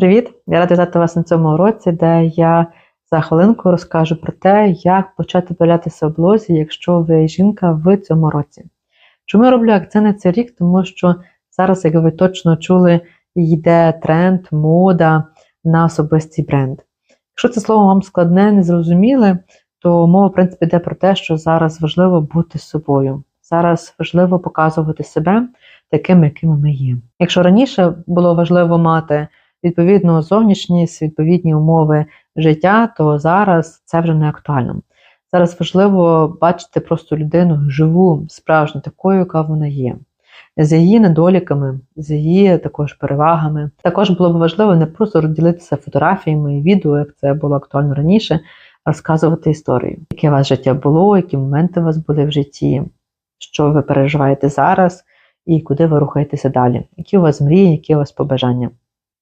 Привіт! Я рада вітати вас на цьому уроці, де я за хвилинку розкажу про те, як почати проявлятися в блозі, якщо ви жінка в цьому році. Чому я роблю акцент на цей рік? Тому що зараз, як ви точно чули, йде тренд, мода на особистий бренд. Якщо це слово вам складне, незрозуміле, то мова, в принципі, йде про те, що зараз важливо бути собою. Зараз важливо показувати себе такими, якими ми є. Якщо раніше було важливо мати відповідну зовнішність, відповідні умови життя, то зараз це вже не актуально. Зараз важливо бачити просто людину живу, справжню, такою, яка вона є, з її недоліками, з її також перевагами. Також було б важливо не просто розділитися фотографіями і відео, як це було актуально раніше, а розказувати історію, яке у вас життя було, які моменти у вас були в житті, що ви переживаєте зараз і куди ви рухаєтеся далі, які у вас мрії, які у вас побажання.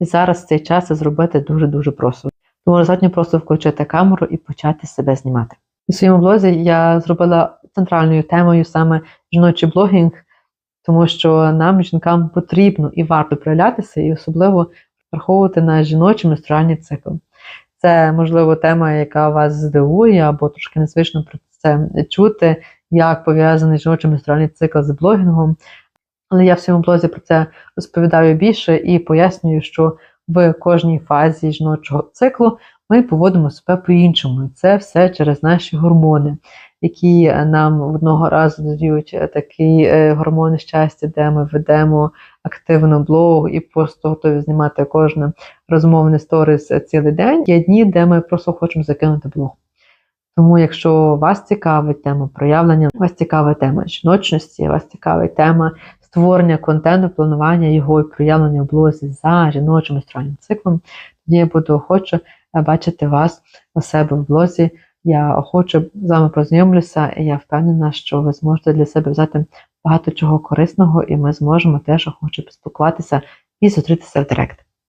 І зараз цей час зробити дуже-дуже просто. Тому достатньо просто включити камеру і почати себе знімати. У своєму блозі я зробила центральною темою саме жіночий блогінг, тому що нам, жінкам, потрібно і варто проявлятися, і особливо враховувати на жіночий менструальний цикл. Це, можливо, тема, яка вас здивує, або трошки незвично про це чути, як пов'язаний жіночий менструальний цикл з блогінгом. Але я в своєму блозі про це розповідаю більше і пояснюю, що в кожній фазі жіночого циклу ми поводимо себе по-іншому. І це все через наші гормони, які нам одного разу дають такі гормони щастя, де ми ведемо активно блог і просто готові знімати кожне розмовне сторіс цілий день. Є дні, де ми просто хочемо закинути блог. Тому, якщо вас цікавить тема проявлення, вас цікавить тема жіночності, вас цікавить тема створення контенту, планування його і проявлення в блозі за жіночим менструальним циклом, тоді я буду охоче бачити вас у себе в блозі. Я охоче з вами познайомлюся, і я впевнена, що ви зможете для себе взяти багато чого корисного, і ми зможемо теж охоче поспілкуватися і зустрітися в директ.